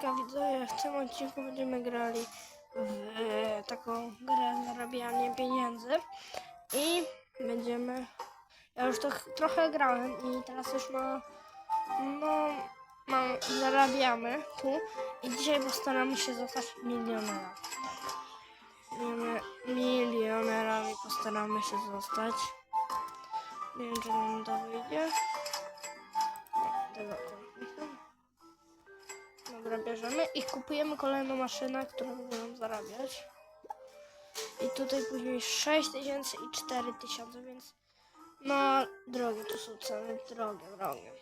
Hejka w tym odcinku będziemy grali w taką grę zarabianie pieniędzy i będziemy, ja już to ch- trochę grałem i teraz już ma, no, mam, zarabiamy tu i dzisiaj postaramy się zostać milionerami. Milione- Milionerami postaramy się zostać. Nie wiem, czy nam to wyjdzie. Bierzemy i kupujemy kolejną maszynę, którą będę nam zarabiać. I tutaj później 6000 i 4000, więc no drogie to są ceny, drogie, drogie.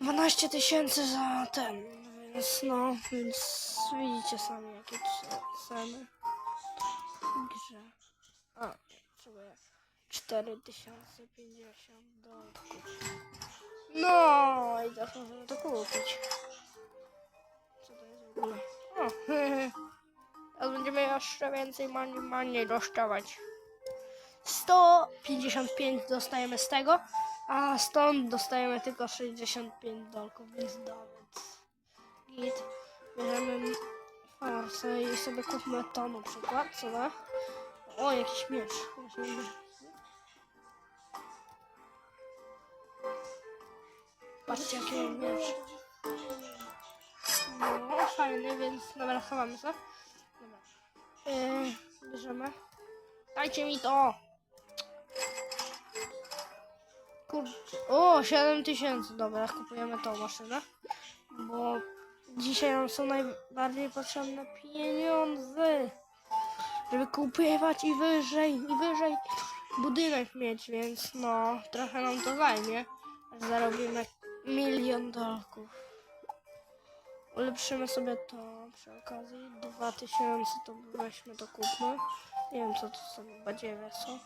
12 tysięcy za ten, więc no, więc widzicie sami jakie to są ceny. W grze. A, potrzebuję 4050 dolarów. No i teraz możemy to kupić. Co to jest w ogóle? O, teraz będziemy jeszcze więcej money, money dostawać. 155 dostajemy z tego, a stąd dostajemy tylko 65 dolków, więc nawet. Git. Bierzemy farsę i sobie kupmy to na przykład, co da? O, jakiś miecz. Musimy- Patrzcie, jaki mam miecz. No, fajny, więc dobra, chowamy się. Dobra. Yy, bierzemy. Dajcie mi to! Kurczę. O, 7000. Dobra, kupujemy tą maszynę. Bo dzisiaj nam są najbardziej potrzebne pieniądze. Żeby kupować i wyżej, i wyżej budynek mieć, więc no, trochę nam to zajmie. Zarobimy milion dolków. Ulepszymy sobie to przy okazji. 2000 to weźmy to kupmy. Nie wiem co to są badziewie są.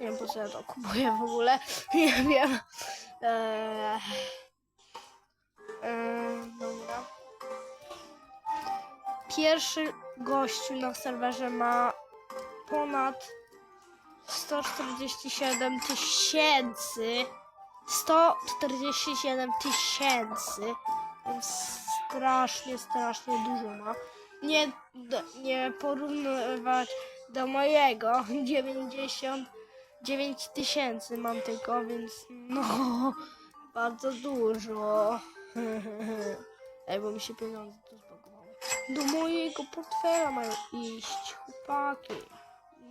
Nie wiem po co ja to kupuję w ogóle. Nie wiem. Eee, eee, dobra. Pierwszy gościu na serwerze ma ponad 147 tysięcy. 147 tysięcy. Strasznie, strasznie dużo ma. Nie, nie porównywać do mojego. 99 tysięcy mam tylko, więc no, bardzo dużo. Ej, bo mi się pieniądze tu zbagowały. Do mojego portfela mają iść, chłopaki.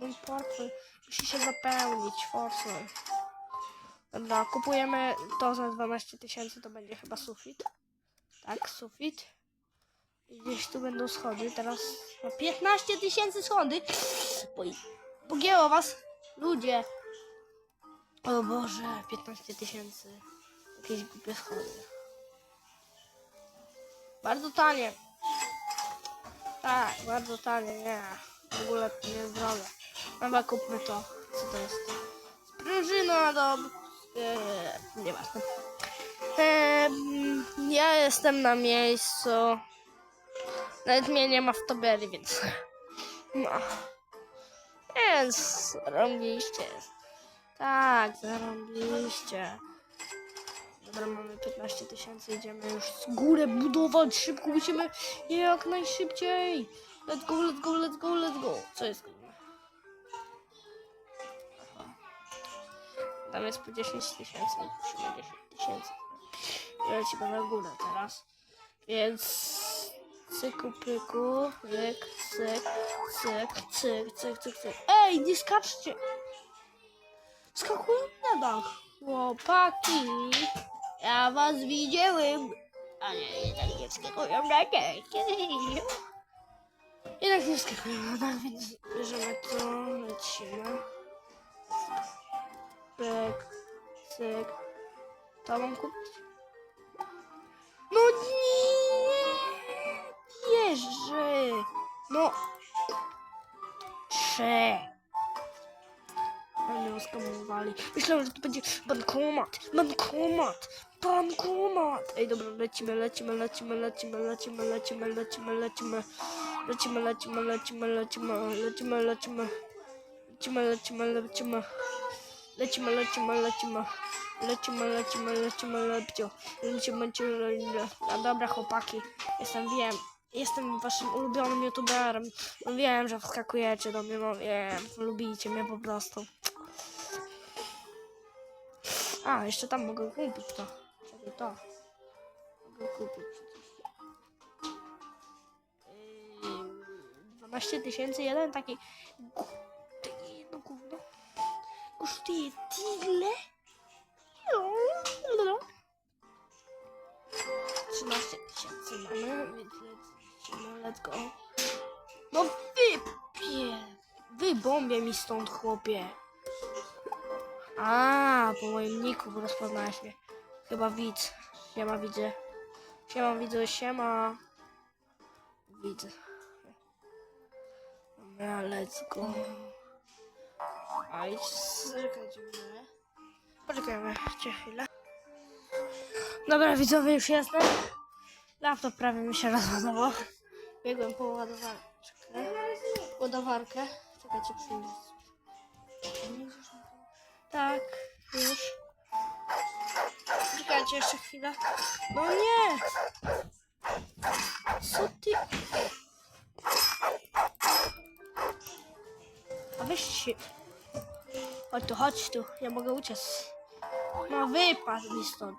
Mój portfel musi się zapełnić, forsą. Dobra, kupujemy to za 12 tysięcy, to będzie chyba sufit. Tak, sufit. Gdzieś tu będą schody, teraz na 15 tysięcy schody. Oj, pogięło was, ludzie. O Boże, 15 tysięcy. Jakieś głupie schody. Bardzo tanie. Tak, bardzo tanie, nie. W ogóle to nie drogie. Dobra, kupmy to. Co to jest? Sprężyna do... Eee, nieważne. Eee, ja jestem na miejscu. Nawet mnie nie ma w tobery, więc... No. Więc zarąbiliście. Tak, zarąbiliście. Dobra, mamy 15 tysięcy, idziemy już z górę budować. Szybko musimy jak najszybciej. Let's go, let's go, let's go, let's go. Co jest? Tam jest po 10 tysięcy, musimy 10 tysięcy. Lecimy na górę teraz. Więc cyku pyku, cyk, cyk, cyk, cyk, cyk, cyk, cyk. Ej, nie skaczcie! Skakują na dach. Chłopaki, ja was widziałem. Ale jednak nie wskakują na dach. Jednak nie wskakują na dach, więc bierzemy to, lecimy. Pyk, cyk. To mam kupić? No nie! Jerzy! No! Trzy! Ale skamowali. Myślałem, że to będzie bankomat! Bankomat! Bankomat! Ej, dobra, lecimy, lecimy, lecimy, lecimy, lecimy, lecimy, lecimy, lecimy. Lecimy, lecimy, lecimy, lecimy, lecimy, lecimy. Lecimy, lecimy, lecimy. Lecimy, lecimy, lecimy. Lecimy, lecimy, lecimy, lepcio. Lecimy, lecimy, lecimy. No dobra, chłopaki. Jestem, wiem. Jestem waszym ulubionym youtuberem. No wiem, że wskakujecie do mnie, no wiem. Lubicie mnie po prostu. A, jeszcze tam mogę kupić to. Czekaj, to. Mogę kupić przecież. Yy, 12 tysięcy, jeden taki... Kosztuje tyle? 13 tysięcy mamy, więc lecimy, let's go. No wypie... Wybombie mi stąd, chłopie. A, po moim niku rozpoznałeś mnie. Chyba widz. Siema, widzę. Siema, widzę, siema. Widzę. Dobra, let's go. Chwilę. Poczekajmy cię chwilę. Dobra, widzowie, już jestem. Laptop prawie mi się rozładował. Biegłem po ładowarkę. Ładowarkę. Czekajcie, przyjdę. Tak, już. Czekajcie jeszcze chwilę. No nie! Co ty? A weź się. Chodź tu, chodź tu. Ja mogę uciec. No wypadł mi stąd.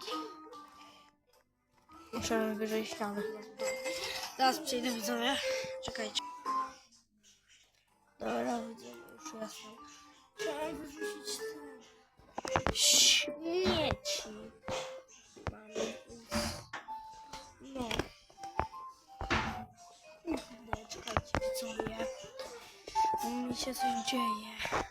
Muszę wyżej ściany. Teraz przyjdę widzowie. Czekajcie. Dobra, widzowie, już jestem. Trzeba wyrzucić ten śmieci. Mamy. No. Kurde, czekajcie widzowie. Mi się coś dzieje.